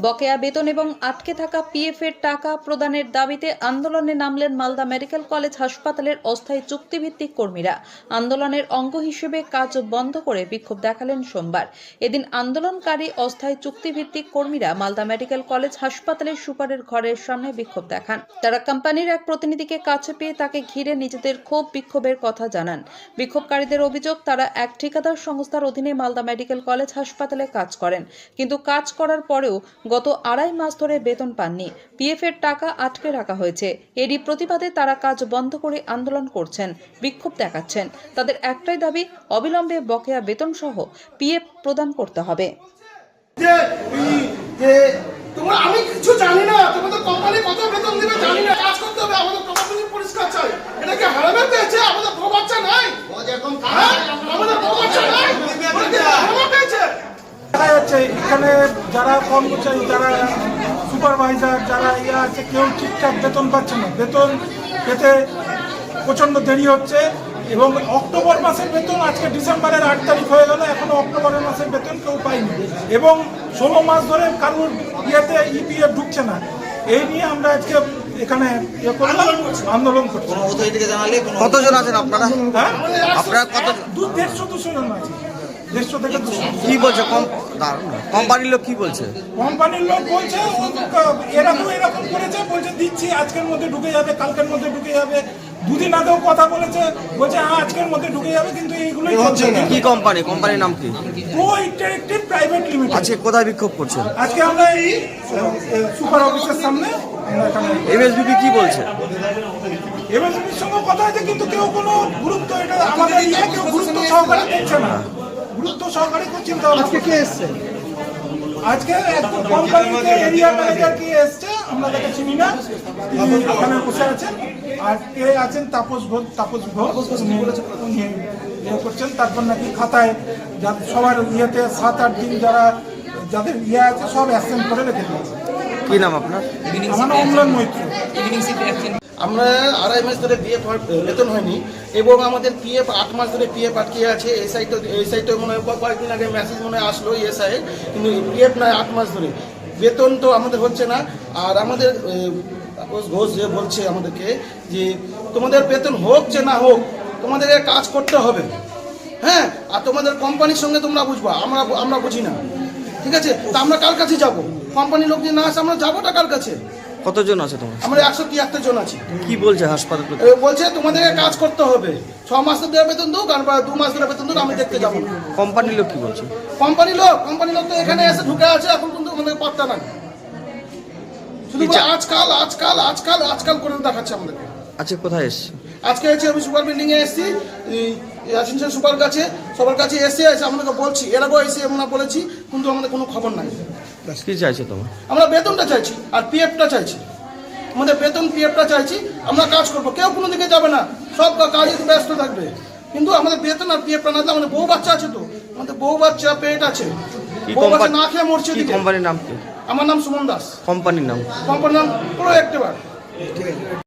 বকেয়া বেতন এবং আটকে থাকা পিএফ এর টাকা প্রদানের দাবিতে আন্দোলনে নামলেন মালদা মেডিকেল কলেজ হাসপাতালের অস্থায়ী চুক্তিভিত্তিক কর্মীরা। আন্দোলনের অঙ্গ হিসেবে কাজ বন্ধ করে বিক্ষোভ দেখালেন সোমবার। এদিন আন্দোলনকারী অস্থায়ী চুক্তিভিত্তিক কর্মীরা মালদা মেডিকেল কলেজ হাসপাতালের সুপারের ঘরের সামনে বিক্ষোভ দেখান। তারা কোম্পানির এক প্রতিনিধিকে কাছে পেয়ে তাকে ঘিরে নিজেদের ক্ষোভ বিক্ষোভের কথা জানান। বিক্ষোভকারীদের অভিযোগ, তারা এক ঠিকাদার সংস্থার অধীনে মালদা মেডিকেল কলেজ হাসপাতালে কাজ করেন। কিন্তু কাজ করার পরেও গত আড়াই মাস ধরে বেতন পাননি। পিএফ এর টাকা আটকে রাখা হয়েছে। এরই প্রতিবাদে তারা কাজ বন্ধ করে আন্দোলন করছেন বিক্ষোভ দেখাচ্ছেন। তাদের একটাই দাবি অবিলম্বে বকেয়া বেতন সহ পিএফ প্রদান করতে হবে। যে এই যে তোমরা আমি কিছু জানি না। তোমাদের কোম্পানি কত বেতন দিবে জানি না। কাজ করতে হবে আমাদের কোম্পানি পরিষ্কার চাই। এটা কি হারাবে পেয়েছে আমাদের বউ বাচ্চা নাই। হ্যাঁ? আমাদের বউ বাচ্চা নাই ওরা কি হারাবে পেয়েছে দেখা এখানে যারা কর্মচারী যারা সুপারভাইজার যারা ইয়ে আছে কেউ ঠিকঠাক বেতন পাচ্ছে না। বেতন পেতে প্রচণ্ড দেরি হচ্ছে এবং অক্টোবর মাসের বেতন আজকে ডিসেম্বরের আট তারিখ হয়ে গেল এখনও অক্টোবরের মাসের বেতন কেউ পায়নি। এবং ষোলো মাস ধরে কারোর ইয়েতে ইপিএফ ঢুকছে না। এই নিয়ে আমরা আজকে এখানে ইয়ে আন্দোলন করছি কতজন আছেন আপনারা? হ্যাঁ? আপনারা কত দু দেড়শো দুশো জন আছে। দেড়শো থেকে দুশো কি বলছে? কম দাঁড়ান না। কোম্পানির লোক কি বলছে? কোম্পানির লোক বলছে ও এরকম এরকম করেছে বলছে দিচ্ছি আজকের মধ্যে ঢুকে যাবে কালকের মধ্যে ঢুকে যাবে। দুদিন আগেও কথা বলেছে বলছে হ্যাঁ আজকের মধ্যে ঢুকে যাবে কিন্তু এইগুলোই হচ্ছে না কি কোম্পানি? কোম্পানির নাম কি? Pro interactive private limited. আজকে কোথায় বিক্ষোভ করছেন আজকে আমরা এই সুপার অফিসের সামনে এমএসবিপি কি বলছে? এমএসবির সঙ্গে কথা হয়েছে কিন্তু কেউ কোনো গুরুত্ব এটা আমাদের ইয়ে কেউ গুরুত্ব সহকারে দেখছে না। গুরুত্ব সহকারে চিন্তা আজকে কে এসছে? আজকে একজন কোম্পানিতে এরিয়া ম্যানেজার কে এসছে আমরা তাকে চিনি না। তিনি ওখানে বসে আছেন। আর কে আছেন? তাপস ঘোষ তাপস ঘোষ। উনি উনি ইয়ে করছেন। তারপর নাকি খাতায় যা- সবার ইয়েতে সাত আট দিন যারা যাদের ইয়ে আছে সব অ্যাসেন্ট করে রেখে দিয়েছে। কি নাম আপনার? আমার নাম অম্লান মৈত্র। আমরা আড়াই মাস ধরে বিএফ বেতন হয়নি এবং আমাদের পিএফ আট মাস ধরে পিএফ আটকে আছে। এই সাইটে এই সাইটে মনে হয় কয়েকদিন আগে মেসেজ মনে হয় আসলো এসআই কিন্তু পিএফ নয় আট মাস ধরে। বেতন তো আমাদের হচ্ছে না। আর আমাদের ঘোষ যে বলছে আমাদেরকে যে তোমাদের বেতন হোক যে না হোক তোমাদেরকে কাজ করতে হবে। হ্যাঁ? আর তোমাদের কোম্পানির সঙ্গে তোমরা বুঝবা। আমরা আমরা বুঝি না। ঠিক আছে? তা আমরা কার কাছে যাব? কোম্পানির লোক যদি না আসে, আমরা যাবোটা কার কাছে? কতজন আছে তোমার? আমরা একশো তিয়াত্তর জন আছি। কি বলছে হাসপাতাল এ বলছে তোমাদেরকে কাজ করতে হবে। ছ মাস তো ধরে বেতন দোক আর বা দু মাস ধরে বেতন দোক আমি দেখতে যাব না। কোম্পানির লোক কি বলছে? কোম্পানি লোক কোম্পানি লোক তো এখানে এসে ঢুকে আছে এখন কিন্তু আমাদের পাত্তা নাই। শুধু বলে আজকাল আজকাল আজকাল আজকাল করে দেখাচ্ছে আমাদেরকে। আচ্ছা কোথায় এসছে? আজকে এসে আমি সুপার বিল্ডিং এ এসেছি অ্যাসিস্ট্যান্ট সুপার কাছে সবার কাছে এসে এসে আমাদেরকে বলছি এর আগেও এসে আমরা বলেছি কিন্তু আমাদের কোনো খবর নাই। কি চাইছে তোমার? আমরা বেতনটা চাইছি আর পিএফটা চাইছি। আমাদের বেতন পিএফটা চাইছি আমরা কাজ করব। কেউ কোনো দিকে যাবে না সব কাজে ব্যস্ত থাকবে। কিন্তু আমাদের বেতন আর পিএফটা না আমাদের বউ বাচ্চা আছে তো। আমাদের বউ বাচ্চা পেট আছে। বউ বাচ্চা না খেয়ে মরছে কোম্পানির নাম কি? আমার নাম সুমন দাস। কোম্পানির নাম? কোম্পানির নাম প্রো অ্যাক্টিভার